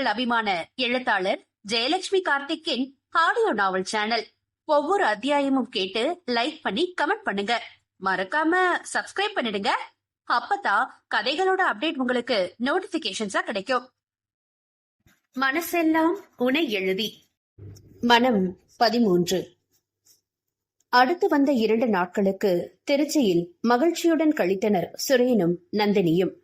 உங்கள் அபிமான எழுத்தாளர் ஜெயலட்சுமி கார்த்திக்கின் ஆடியோ நாவல் சேனல் ஒவ்வொரு அத்தியாயமும் கேட்டு லைக் பண்ணி கமெண்ட் பண்ணுங்க. மறக்காம சப்ஸ்கிரைப் பண்ணிடுங்க. அப்பதான் கதைகளோட அப்டேட் உங்களுக்கு நோட்டிபிகேஷன்ஸா கிடைக்கும். மனசெல்லாம் உனை எழுதி. மனம் பதிமூன்று. அடுத்து வந்த இரண்டு நாட்களுக்கு திருச்சியில் மகிழ்ச்சியுடன் கழித்தனர் சுரேனும் நந்தினியும்.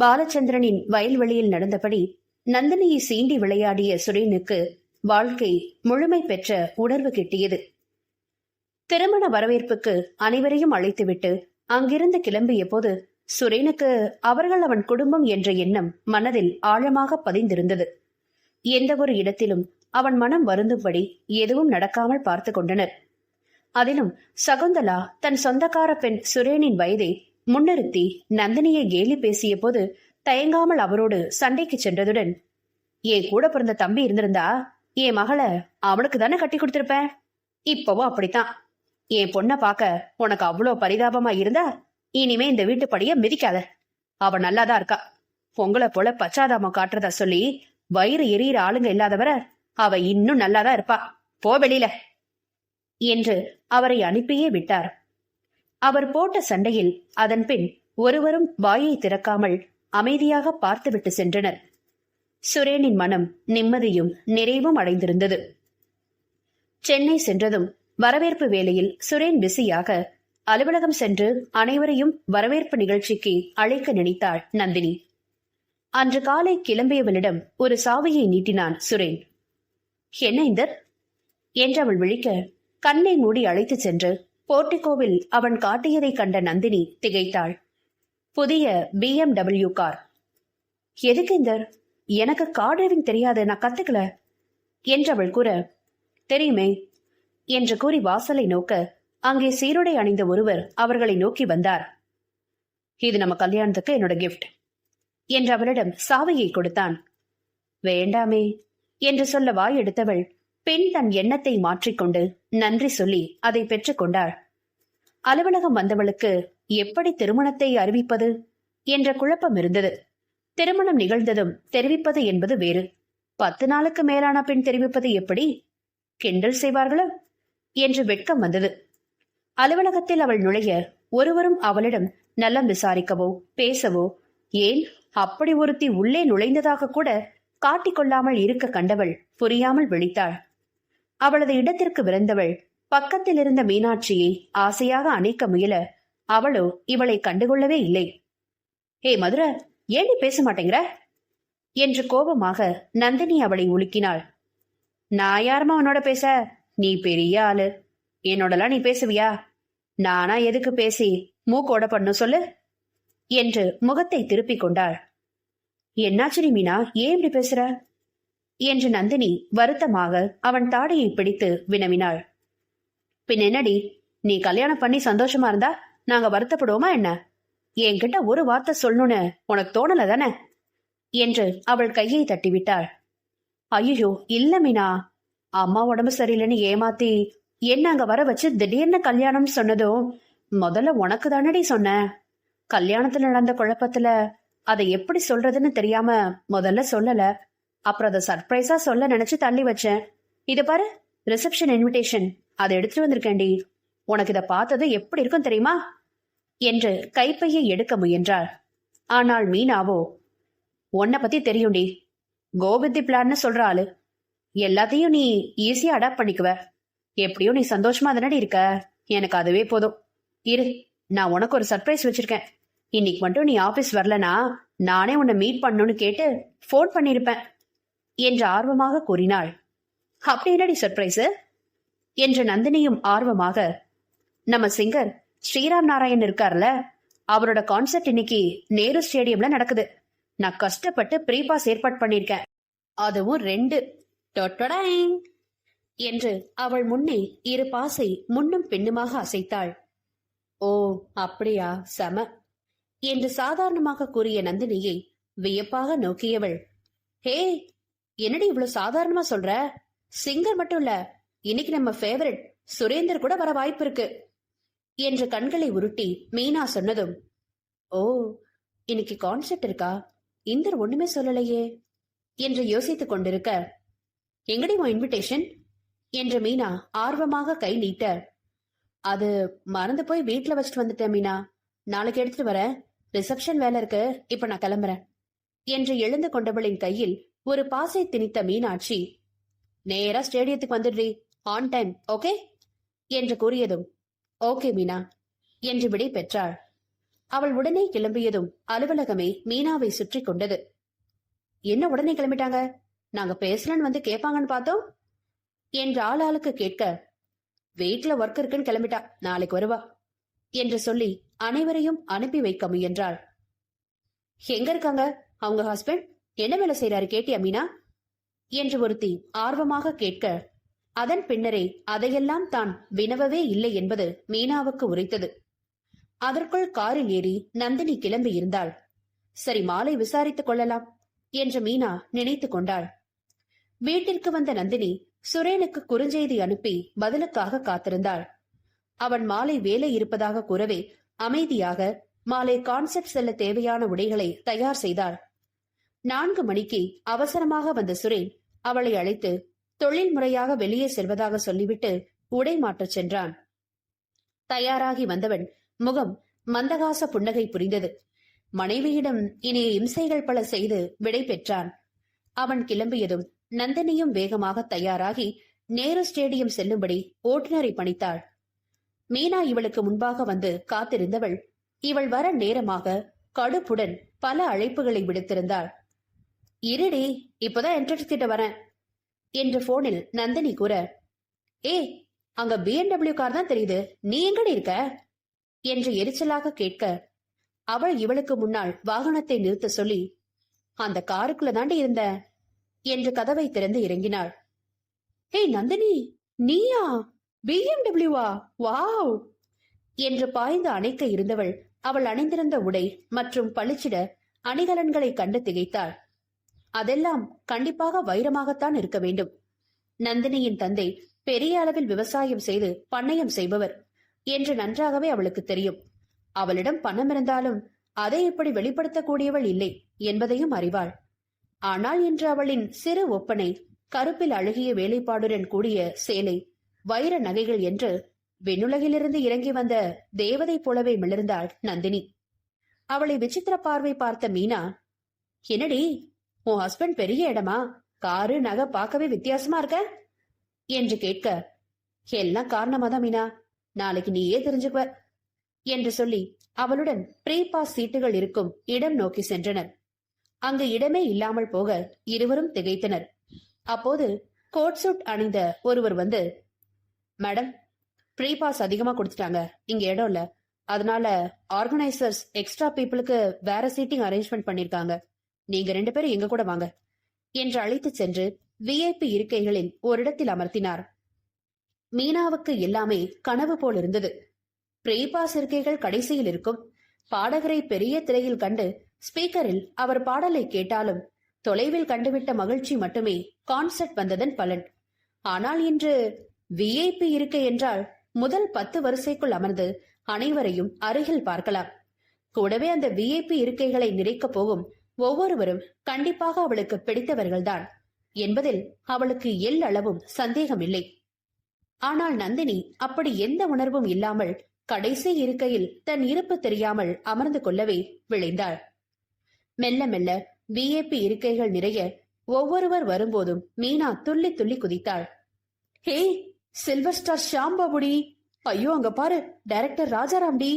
பாலச்சந்திரனின் வயல்வெளியில் நடந்தபடி நந்தினியை சீண்டி விளையாடிய சுரேனுக்கு வாழ்க்கை முழுமை பெற்ற உணர்வு கிட்டியது. திருமண வரவேற்புக்கு அனைவரையும் அழைத்துவிட்டு அங்கிருந்து கிளம்பிய போது சுரேனுக்கு அவர்கள் அவன் குடும்பம் என்ற எண்ணம் மனதில் ஆழமாக பதிந்திருந்தது. எந்த ஒரு இடத்திலும் அவன் மனம் வருந்தும்படி எதுவும் நடக்காமல் பார்த்து கொண்டனர். அதிலும் சகுந்தலா தன் சொந்தக்கார பெண் சுரேனின் வயதை முன்னிறுத்தி நந்தினியை கேலி பேசிய போது தயங்காமல் அவரோடு சண்டைக்கு சென்றதுடன் என் கூட பிறந்த தம்பி இருந்திருந்தா என் மகளை அவனுக்கு தானே கட்டி கொடுத்திருப்பேன்? இப்பவும் அப்படித்தான். என் பொண்ணை பார்க்க உனக்கு அவ்வளோ பரிதாபமா இருந்தா இனிமே இந்த வீட்டு படிய மிதிக்காத. அவ நல்லாதான் இருக்கா. பொங்கலை போல பச்சாதாமம் காட்டுறதா சொல்லி வயிறு எரியிற ஆளுங்க இல்லாதவர அவ இன்னும் நல்லாதான் இருப்பா. போ வெளியில. என்று அவரை அனுப்பியே விட்டார். அவர் போட்ட சண்டையில் அதன் பின் ஒருவரும் வாயை திறக்காமல் அமைதியாக பார்த்துவிட்டு சென்றனர். சுரேனின் மனம் நிம்மதியும் நிறைவும் அடைந்திருந்தது. சென்னை சென்றதும் வரவேற்பு வேளையில் சுரேன் பிஸியாக அலுவலகம் சென்று அனைவரையும் வரவேற்பு நிகழ்ச்சிக்கு அழைக்க நினைத்தாள் நந்தினி. அன்று காலை கிளம்பியவளிடம் ஒரு சாவியை நீட்டினான் சுரேன். என்ன இந்தர்? என்று அவள் விழிக்க கண்ணை மூடி அழைத்துச் சென்று போர்ட்டிகோவில் அவன் காட்டியதை கண்ட நந்தினி திகைத்தாள். புதிய பிஎம்டபிள்யூ கார். எதுக்கு இந்த எனக்கு கார் டிரைவிங் தெரியாது நான் கத்துக்கல. என்றவள் கூற தெரியுமே? என்று கூறி வாசலை நோக்க அங்கே சீருடை அணிந்த ஒருவர் அவர்களை நோக்கி வந்தார். இது நம்ம கல்யாணத்துக்கு என்னோட கிஃப்ட் என்று அவளிடம் சாவையை கொடுத்தான். வேண்டாமே என்று சொல்ல வாய் எடுத்தவள் பெண் தன் எண்ணத்தை மாற்றிக்கொண்டு நன்றி சொல்லி அதை பெற்றுக்கொண்டாள். அலுவலகம் வந்தவளுக்கு எப்படி திருமணத்தை அறிவிப்பது என்ற குழப்பம் இருந்தது. திருமணம் நிகழ்ந்ததும் தெரிவிப்பது என்பது வேறு. பத்து நாளுக்கு மேலான பெண் தெரிவிப்பது எப்படி? கிண்டல் செய்வார்களோ? என்று வெட்கம் வந்தது. அலுவலகத்தில் அவள் நுழைய ஒருவரும் அவளிடம் நலம் விசாரிக்கவோ பேசவோ ஏன் அப்படி ஒருத்தி உள்ளே நுழைந்ததாக கூட காட்டிக்கொள்ளாமல் இருக்க கண்டவள் புரியாமல் விழித்தாள். அவளது இடத்திற்கு விரைந்தவள் பக்கத்தில் இருந்த மீனாட்சியை ஆசையாக அணைக்க முயல அவளோ இவளை கண்டுகொள்ளவே இல்லை. ஏ மதுர ஏன் நீ பேச மாட்டேங்கிற? என்று கோபமாக நந்தினி அவளை உலுக்கினாள். நான் யாருமா உன்னோட பேச? நீ பெரிய ஆளு. என்னோடலாம் நீ பேசுவியா? நானா எதுக்கு பேசி மூக்கோட பண்ணும் சொல்லு? என்று முகத்தை திருப்பிக் கொண்டாள். என்னாச்சு மீனா? ஏன் இப்படி பேசுற? என்று நந்தினி வருத்தமாக அவன் தாடையை பிடித்து வினவினாள். பின் என்னடி? நீ கல்யாணம் பண்ணி சந்தோஷமா இருந்தா நாங்க வருத்தப்படுவோமா என்ன? என்கிட்ட ஒரு வார்த்தை சொல்லணும்னு உனக்கு தோணல தானே? என்று அவள் கையை தட்டிவிட்டாள். ஐயோ இல்ல மீனா. அம்மா உடம்பு சரியில்லைன்னு ஏமாத்தி என்ன அங்க வர வச்சு திடீர்னு கல்யாணம் சொன்னதும் முதல்ல உனக்கு தானடி சொன்னேன் கல்யாணத்துல நடந்த குழப்பத்துல அதை எப்படி சொல்றதுன்னு தெரியாம முதல்ல சொல்லல. அப்புறம் அதை சர்ப்ரைஸா சொல்ல நினைச்சு தள்ளி வச்சேன். இது பாரு ரிசப்ஷன் இன்விடேஷன் அதை எடுத்துட்டு வந்திருக்கேன்டி. உனக்கு இதை பார்த்தது எப்படி இருக்கும் தெரியுமா? என்று கைப்பையை எடுக்க முயன்றாள். ஆனால் மீனாவோ உன்னை பத்தி தெரியும்டி. கோபித்தி பிளான்னு சொல்ற ஆளு. எல்லாத்தையும் நீ ஈஸியா அடாப்ட் பண்ணிக்குவ. எப்படியும் நீ சந்தோஷமா தானடி இருக்க. எனக்கு அதுவே போதும். இரு நான் உனக்கு ஒரு சர்ப்ரைஸ் வச்சிருக்கேன். இன்னைக்கு மட்டும் நீ ஆபீஸ் வரலனா நானே உன்னை மீட் பண்ணணும்னு கேட்டு ஃபோன் பண்ணிருப்பேன். என்று ஆர்வமாக கூறினாள். அப்படி என்னடி சர்ப்ரைஸு என்று நந்தினியும் ஆர்வமாக நம்ம சிங்கர் ஸ்ரீராம் நாராயண் இருக்கார்ல அவரோட கான்சர்ட் இன்னைக்கு நேரு ஸ்டேடியம்ல நடக்குது. நான் கஷ்டப்பட்டு ப்ரீபாஸ் ஏற்பாடு பண்ணிருக்கேன் அதுவும் ரெண்டு. என்று அவள் முன்னே இரு பாசை முன்னும் பின்னுமாக அசைத்தாள். ஓ அப்படியா செம! என்று சாதாரணமாக கூறிய நந்தினியை வியப்பாக நோக்கியவள். ஹே என்னடி இவ்வளவு சாதாரணமா சொல்ற? சிங்கர் மட்டும் இல்ல இன்னைக்கு நம்ம ஃபேவரட் சுரேந்தர் கூட வர வாய்ப்பு இருக்கு. என்ற கண்களை உருட்டி மீனா சொன்னதும் ஓ இன்னைக்கு கான்செர்ட் இருக்கா? இந்தர் ஒண்ணுமே சொல்லலையே என்று யோசித்துக் கொண்டிருக்க எங்கடி உன் இன்விடேஷன் என்று மீனா ஆர்வமாக கை நீட்ட அது மறந்து போய் வீட்ல வச்சுட்டு வந்துட்டேன் மீனா. நாளைக்கு எடுத்துட்டு வரேன். ரிசப்ஷன் வேலை இருக்கு. இப்ப நான் கிளம்புறேன் என்று எழுந்து கொண்டவளின் கையில் ஒரு பாசை திணித்த மீனாட்சி நேரா ஸ்டேடியத்துக்கு வந்துடுறீ. ஆன் டைம் ஓகே என்று கூறியதும் ஓகே மீனா என்று விடை பெற்றாள். அவள் உடனே கிளம்பியதும் அலுவலகமே மீனாவை சுற்றி கொண்டது. என்ன உடனே கிளம்பிட்டாங்க? நாங்க பேசலன்னு வந்து கேட்பாங்கன்னு பார்த்தோம் என்று ஆளாளுக்கு கேட்க வீட்டுல ஒர்க் இருக்குன்னு கிளம்பிட்டா நாளைக்கு வருவா என்று சொல்லி அனைவரையும் அனுப்பி வைக்க முயன்றாள். எங்க இருக்காங்க? அவங்க ஹஸ்பண்ட் என்ன வேலை செய்யறாரு கேட்டியா மீனா? என்று ஒருத்தி ஆர்வமாக கேட்க அதன் பின்னரே அதையெல்லாம் தான் வினவவே இல்லை என்பது மீனாவுக்கு உரைத்தது. அதற்குள் காரில் ஏறி நந்தினி கிளம்பி இருந்தாள். சரி மாலை விசாரித்துக் கொள்ளலாம் என்று மீனா நினைத்துக் கொண்டாள். வீட்டிற்கு வந்த நந்தினி சுரேனுக்கு குறுஞ்செய்தி அனுப்பி பதிலுக்காக காத்திருந்தாள். அவன் மாலை வேலை இருப்பதாக கூறவே அமைதியாக மாலை கான்செப்ட் செல்ல தேவையான உடைகளை தயார் செய்தாள். நான்கு மணிக்கு அவசரமாக வந்த சுரேன் அவளை அழைத்து தொழில் முறையாக வெளியே செல்வதாக சொல்லிவிட்டு உடை மாற்றச் சென்றான். தயாராகி வந்தவன் முகம் மந்தகாச புன்னகை புரிந்தது. மனைவியிடம் இனி இம்சைகள் பல செய்து விடை பெற்றான். அவன் கிளம்பியதும் நந்தினியும் வேகமாக தயாராகி நேரு ஸ்டேடியம் செல்லும்படி ஓட்டுநரை பணித்தாள். மீனா இவளுக்கு முன்பாக வந்து காத்திருந்தவள் இவள் வர நேரமாக கடுப்புடன் பல அழைப்புகளை விடுத்திருந்தாள். இருடி இப்பதான் என்ட்ரன்ஸ் கிட்ட வரேன். என்று போனில் நந்தினி கூற ஏ அங்க பிஎன்டபிள்யூ கார் தான் தெரியுது. நீ எங்கடி இருக்க? என்று எரிச்சலாக கேட்க அவள் இவளுக்கு முன்னால் வாகனத்தை நிறுத்த சொல்லி அந்த காருக்குள்ள தாண்டி இருந்த? என்று கதவை திறந்து இறங்கினாள். ஏய் நந்தினி நீயா? பிஎம்டபிள்யூவா வாவ்! என்று பாய்ந்து அணைக்க இருந்தவள் அவள் அணிந்திருந்த உடை மற்றும் பளிச்சிட அணிகலன்களை கண்டு திகைத்தாள். அதெல்லாம் கண்டிப்பாக வைரமாகத்தான் இருக்க வேண்டும். நந்தினியின் தந்தை பெரிய அளவில் விவசாயம் செய்து பண்ணையம் செய்பவர் என்று நன்றாகவே அவளுக்கு தெரியும். அவளிடம் பணம் இருந்தாலும் அதை இப்படி வெளிப்படுத்தக்கூடியவள் இல்லை என்பதையும் அறிவாள். ஆனால் இன்று அவளின் சிறு ஒப்பனை கருப்பில் அழுகிய வேலைப்பாடுடன் கூடிய சேலை வைர நகைகள் என்று விண்ணுலகிலிருந்து இறங்கி வந்த தேவதை போலவே மிளர்ந்தாள் நந்தினி. அவளை விசித்திர பார்வை பார்த்த மீனா என்னடி உன் ஹஸ்பண்ட் பெரிய இடமா? காரு நகை பார்க்கவே வித்தியாசமா இருக்க? என்று கேட்க எல்லாம் காரணமா தான் மீனா. நாளைக்கு நீயே தெரிஞ்சுக்குவ. என்று சொல்லி அவளுடன் ப்ரீ பாஸ் சீட்டுகள் இருக்கும் இடம் நோக்கி சென்றனர். அங்கு இடமே இல்லாமல் போக இருவரும் திகைத்தனர். அப்போது கோட் சூட் அணிந்த ஒருவர் வந்து மேடம் ப்ரீ பாஸ் அதிகமா கொடுத்துட்டாங்க. இங்க இடம் இல்ல. அதனால ஆர்கனைசர்ஸ் எக்ஸ்ட்ரா பீப்புளுக்கு வேற சீட்டிங் அரேஞ்ச்மெண்ட் பண்ணிருக்காங்க. நீங்க ரெண்டு பேரும் எங்க கூட வாங்க என்று அழைத்து சென்று விஐபி இருக்கைகளில் ஓரிடத்தில் அமர்த்தினார். மீனாவுக்கு எல்லாமே கனவு போல் இருந்தது. பிரேபாஸ் இருக்கைகள் கடைசியில் இருக்கும். பாடகரை பெரிய திரையில் கண்டு ஸ்பீக்கரில் அவர் பாடலை கேட்டாலும் தொலைவில் கண்டுவிட்ட மகிழ்ச்சி மட்டுமே கான்சர்ட் வந்ததன் பலன். ஆனால் இன்று விஐபி இருக்கை என்றால் முதல் பத்து வரிசைக்குள் அமர்ந்து அனைவரையும் அருகில் பார்க்கலாம். கூடவே அந்த விஐபி இருக்கைகளை நிறைக்கப் போகும் ஒவ்வொருவரும் கண்டிப்பாக அவளுக்கு பிடித்தவர்கள்தான் என்பதில் அவளுக்கு எல்லளவும் சந்தேகமில்லை. ஆனால் நந்தினி அப்படி எந்த உணர்வும் இல்லாமல் கடைசி இருக்கையில் தன் இருப்பு தெரியாமல் அமர்ந்து கொள்ளவே விளைந்தாள் மெல்ல மெல்ல விஏபி இருக்கைகள் நிறைய ஒவ்வொருவர் வரும்போதும் மீனா துள்ளி துள்ளி குதித்தாள். ஹே சில்வர் ஸ்டார் ஷாம்பாபுடி! ஐயோ அங்க பாரு டைரக்டர் ராஜாராம்டி!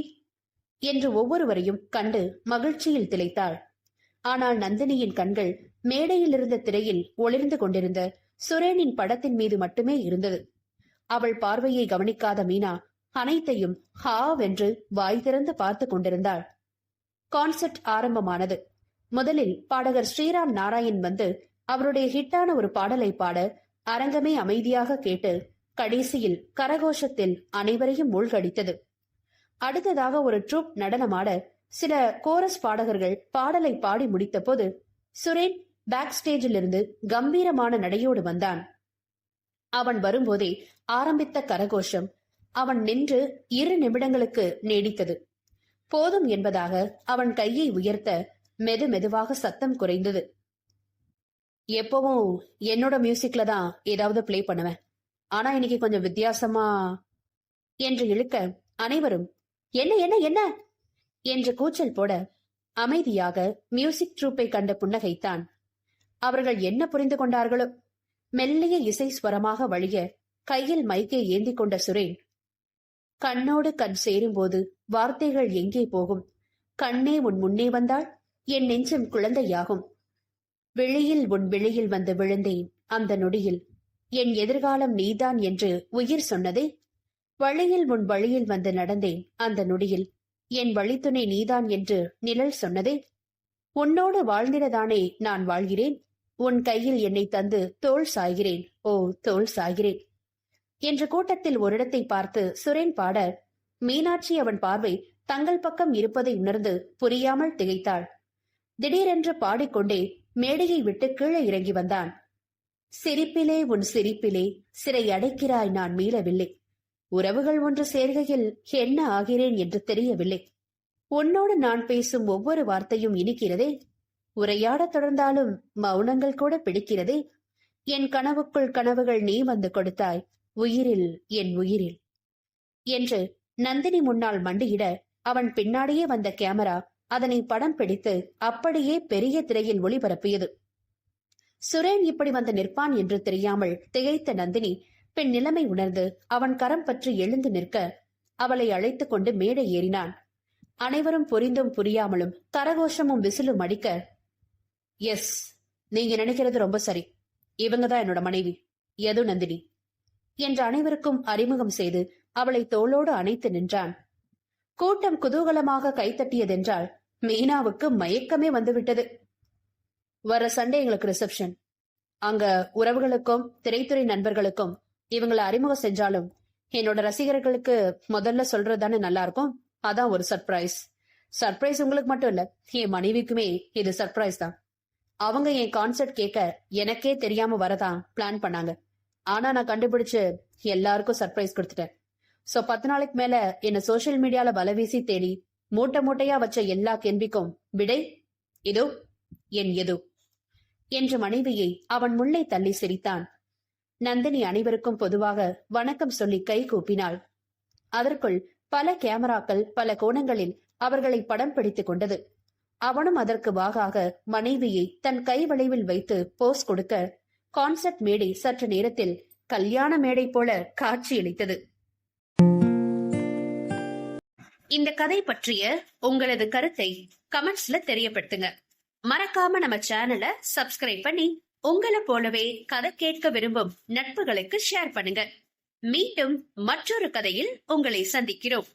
என்று ஒவ்வொருவரையும் கண்டு மகிழ்ச்சியில் திளைத்தாள். ஆனால் நந்தினியின் கண்கள் மேடையில் இருந்த திரையில் ஒளிர்ந்து கொண்டிருந்த சுரேனின் படத்தின் மீது மட்டுமே இருந்தது. அவள் பார்வையை கவனிக்காத மீனா அனைத்தையும் ஹாவென்று வாய் திறந்து பார்த்து கொண்டிருந்தாள். கான்செர்ட் ஆரம்பமானது. முதலில் பாடகர் ஸ்ரீராம் நாராயண் வந்து அவருடைய ஹிட்டான ஒரு பாடலை பாட அரங்கமே அமைதியாக கேட்டு கடைசியில் கரகோஷத்தில் அனைவரையும் மூழ்கடித்தது. அடுத்ததாக ஒரு ட்ரூப் நடனமாட சில கோரஸ் பாடகர்கள் பாடலை பாடி முடித்தபோது சுரேன் பேக் ஸ்டேஜில் இருந்து கம்பீரமான நடையோடு வந்தான். அவன் வரும்போதே ஆரம்பித்த கரகோஷம் அவன் நின்று இரு நிமிடங்களுக்கு நீடித்தது. போதும் என்பதாக அவன் கையை உயர்த்த மெது மெதுவாக சத்தம் குறைந்தது. எப்பவும் என்னோட மியூசிக்ல தான் ஏதாவது பிளே பண்ணுவேன். ஆனா இன்னைக்கு கொஞ்சம் வித்தியாசமா என்று இழுக்க அனைவரும் என்ன என்ன என்ன? என்று கூச்சல் போட அமைதியாக மியூசிக் ட்ரூப்பை கண்டு புன்னகைத்தான் அவர்கள் என்ன புரிந்து கொண்டார்களோ? மெல்லிய இசை ஸ்வரமாக வழிய கையில் மைக்கை ஏந்தி கொண்ட சுரேன் கண்ணோடு கண் சேரும்போது வார்த்தைகள் எங்கே போகும்? கண்ணே உன் முன்னே வந்தால் என் நெஞ்சம் குழந்தையாகும். வெளியில் உன் வெளியில் வந்து விழுந்தேன் அந்த நொடியில். என் எதிர்காலம் நீதான் என்று உயிர் சொன்னதே? வழியில் உன் வழியில் வந்து நடந்தேன் அந்த நொடியில். என் வழித்துணை நீதான் என்று நிழல் சொன்னதே. உன்னோடு வாழ்ந்திடதானே நான் வாழ்கிறேன். உன் கையில் என்னை தந்து தோல் சாய்கிறேன். ஓ தோல் சாய்கிறேன். என்ற கூட்டத்தில் ஒரு இடத்தை பார்த்து சுரேன் பாட மீனாட்சி அவன் பார்வை தங்கள் பக்கம் இருப்பதை உணர்ந்து புரியாமல் திகைத்தாள். திடீரென்று பாடிக்கொண்டே மேடையை விட்டு கீழே இறங்கி வந்தான். சிரிப்பிலே உன் சிரிப்பிலே சிறை அடைக்கிறாய் நான் மீளவில்லை. உறவுகள் ஒன்று சேர்கையில் என்ன ஆகிறேன் என்று தெரியவில்லை. உன்னோடு நான் பேசும் ஒவ்வொரு வார்த்தையும் இனிக்கிறதே? உரையாடத் தொடர்ந்தாலும் மௌனங்கள் கூட பிடிக்கிறதே? என் கனவுக்குள் கனவுகள் நீ வந்து கொடுத்தாய் உயிரில் என் உயிரில். என்று நந்தினி முன்னால் மண்டியிட அவன் பின்னாடியே வந்த கேமரா அதனை படம் பிடித்து அப்படியே பெரிய திரையில் ஒளிபரப்பியது. சுரேன் இப்படி வந்து நிற்பான் என்று தெரியாமல் திகைத்த நந்தினி பின் நிலைமை உணர்ந்து அவன் கரம் பற்றி எழுந்து நிற்க அவளை அழைத்து கொண்டு மேடை ஏறினான். அனைவரும் புரிந்தும் புரியாமலும் கரகோஷமும் விசிலும் அடிக்க எஸ் நீங்க நினைக்கிறது ரொம்ப சரி. இவங்க தான் என்னோட மனைவி. எது நந்தினி? என்று அனைவருக்கும் அறிமுகம் செய்து அவளை தோளோடு அணைத்து நின்றான். கூட்டம் குதூகலமாக கைத்தட்டியதென்றால் மீனாவுக்கு மயக்கமே வந்துவிட்டது. வர சண்டே எங்களுக்கு ரிசப்ஷன் அங்க உறவுகளுக்கும் திரைத்துறை நண்பர்களுக்கும் இவங்களை அறிமுகம் செஞ்சாலும் என்னோட ரசிகர்களுக்கு முதல்ல சொல்றது தானே நல்லா இருக்கும்? அதான் ஒரு சர்ப்ரைஸ் சர்ப்ரைஸ் உங்களுக்கு மட்டும் இல்ல என் மனைவிக்குமே இது சர்ப்ரைஸ் தான். அவங்க என் கான்செர்ட் கேட்க எனக்கே தெரியாம வரதான் பிளான் பண்ணாங்க. ஆனா நான் கண்டுபிடிச்சு எல்லாருக்கும் சர்ப்ரைஸ் கொடுத்துட்டேன். சோ பத்து நாளைக்கு மேல என்ன சோசியல் மீடியால வலவீசி தேடி மூட்டை மூட்டையா வச்ச எல்லா கேள்விக்கும் விடை இதோ என் எது? என்று மனைவியை அவன் முள்ளை தள்ளி சிரித்தான். நந்தினி அனைவருக்கும் பொதுவாக வணக்கம் சொல்லி கை கூப்பினாள். அதற்குள் பல கேமராக்கள் பல கோணங்களில் அவர்களை படம் பிடித்துக் கொண்டது. அவனும் அதற்கு வாகாக மனைவியை தன் கை வளைவில் வைத்து போஸ் கொடுக்க கான்சர்ட் மேடை சற்று நேரத்தில் கல்யாண மேடை போல காட்சியளித்தது. இந்த கதை பற்றிய உங்களது கருத்தை கமெண்ட்ஸ்ல தெரியப்படுத்துங்க. மறக்காம நம்ம சேனலை சப்ஸ்கிரைப் பண்ணி உங்களை போலவே கதை கேட்க விரும்பும் நட்புகளுக்கு ஷேர் பண்ணுங்க. மீண்டும் மற்றொரு கதையில் உங்களை சந்திக்கிறோம்.